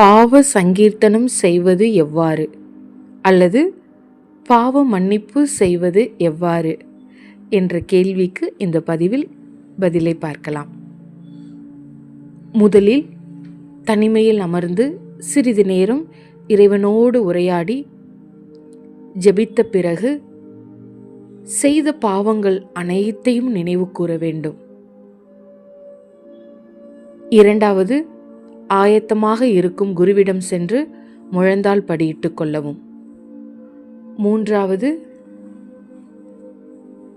பாவ சங்கீர்த்தனம் செய்வது எவ்வாறு? அல்லது பாவ மன்னிப்பு செய்வது எவ்வாறு? என்ற கேள்விக்கு இந்த பதிவில் பதிலை பார்க்கலாம். முதலில் தனிமையில் அமர்ந்து சிறிது நேரம் இறைவனோடு உரையாடி ஜெபித்த பிறகு செய்த பாவங்கள் அனைத்தையும் நினைவு கூற வேண்டும். இரண்டாவது ஆயத்தமாக இருக்கும் குருவிடம் சென்று முழந்தால் படியிட்டுக் கொள்ளவும். மூன்றாவது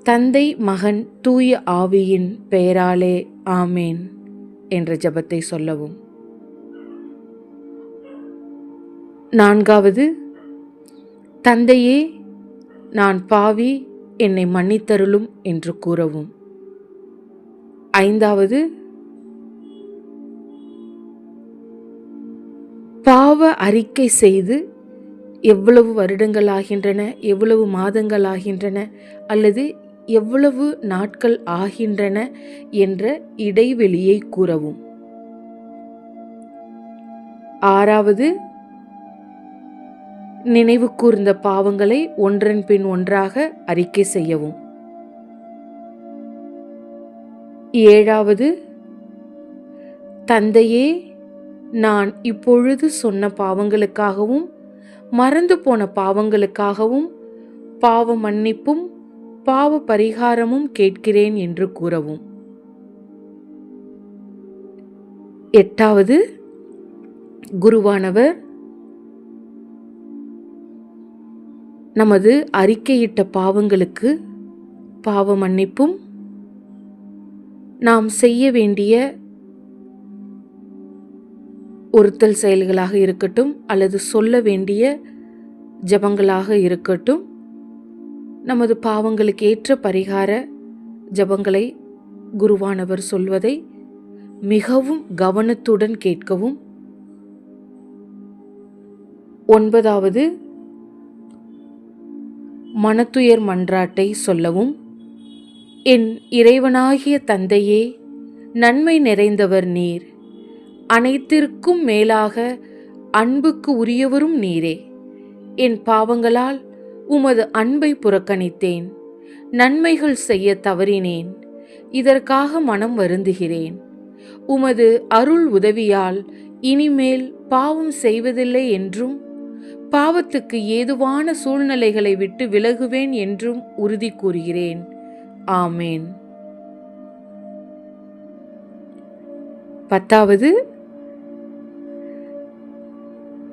தந்தை மகன் தூய ஆவியின் பெயராலே ஆமேன் என்ற ஜெபத்தை சொல்லவும். நான்காவது தந்தையே நான் பாவி என்னை மன்னித்தருளும் என்று கூறவும். ஐந்தாவது பாவ அறிக்கை செய்து எவ்வளவு வருடங்கள் ஆகின்றன எவ்வளவு மாதங்கள் ஆகின்றன அல்லது எவ்வளவு நாட்கள் ஆகின்றன என்ற இடைவெளியை கூறவும். ஆறாவது நினைவு கூர்ந்த பாவங்களை ஒன்றன் பின் ஒன்றாக அறிக்கை செய்யவும். ஏழாவது தந்தையே நான் இப்பொழுது சொன்ன பாவங்களுக்காகவும் மறந்து போன பாவங்களுக்காகவும் பாவ மன்னிப்பும் பாவ பரிகாரமும் கேட்கிறேன் என்று கூறவும். எட்டாவது குருவானவர் நமது அறிக்கையிட்ட பாவங்களுக்கு பாவ மன்னிப்பும் நாம் செய்ய வேண்டிய ஒருத்தல் செயல்களாக இருக்கட்டும் அல்லது சொல்ல வேண்டிய ஜபங்களாக இருக்கட்டும் நமது பாவங்களுக்கு ஏற்ற பரிகார ஜபங்களை குருவானவர் சொல்வதை மிகவும் கவனத்துடன் கேட்கவும். ஒன்பதாவது மனத்துயர் மன்றாட்டை சொல்லவும். என் இறைவனாகிய தந்தையே நன்மை நிறைந்தவர் நீர். அனைத்திற்கும் மேலாக அன்புக்கு உரியவரும் நீரே. என் பாவங்களால் உமது அன்பை புறக்கணித்தேன். நன்மைகள் செய்ய தவறினேன். இதற்காக மனம் வருந்துகிறேன். உமது அருள் உதவியால் இனிமேல் பாவம் செய்வதில்லை என்றும் பாவத்துக்கு ஏதுவான சூழ்நிலைகளை விட்டு விலகுவேன் என்றும் உறுதி கூறுகிறேன். ஆமேன். பத்தாவது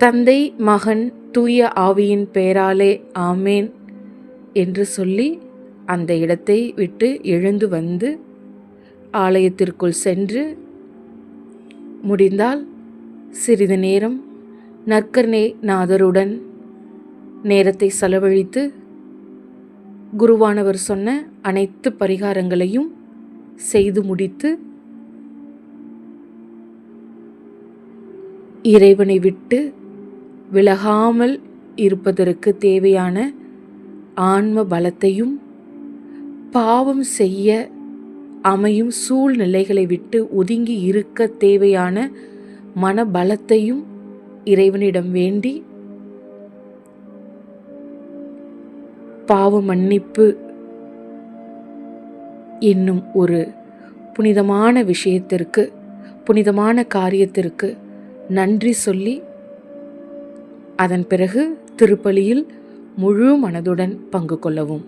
தந்தை மகன் தூய ஆவியின் பெயராலே ஆமேன் என்று சொல்லி அந்த இடத்தை விட்டு எழுந்து வந்து ஆலயத்திற்குள் சென்று முடிந்தால் சிறிது நேரம் நற்கர்ணே நாதருடன் நேரத்தை செலவழித்து குருவானவர் சொன்ன அனைத்து பரிகாரங்களையும் செய்து முடித்து இறைவனை விட்டு விலகாமல் இருப்பதற்கு தேவையான ஆன்ம பலத்தையும் பாவம் செய்ய அமையும் சூழ்நிலைகளை விட்டு ஒதுங்கி இருக்க தேவையான மனபலத்தையும் இறைவனிடம் வேண்டி பாவ மன்னிப்பு என்னும் ஒரு புனிதமான விஷயத்திற்கு புனிதமான காரியத்திற்கு நன்றி சொல்லி அதன் பிறகு திருப்பலியில் முழு மனதுடன் பங்கு கொள்ளவும்.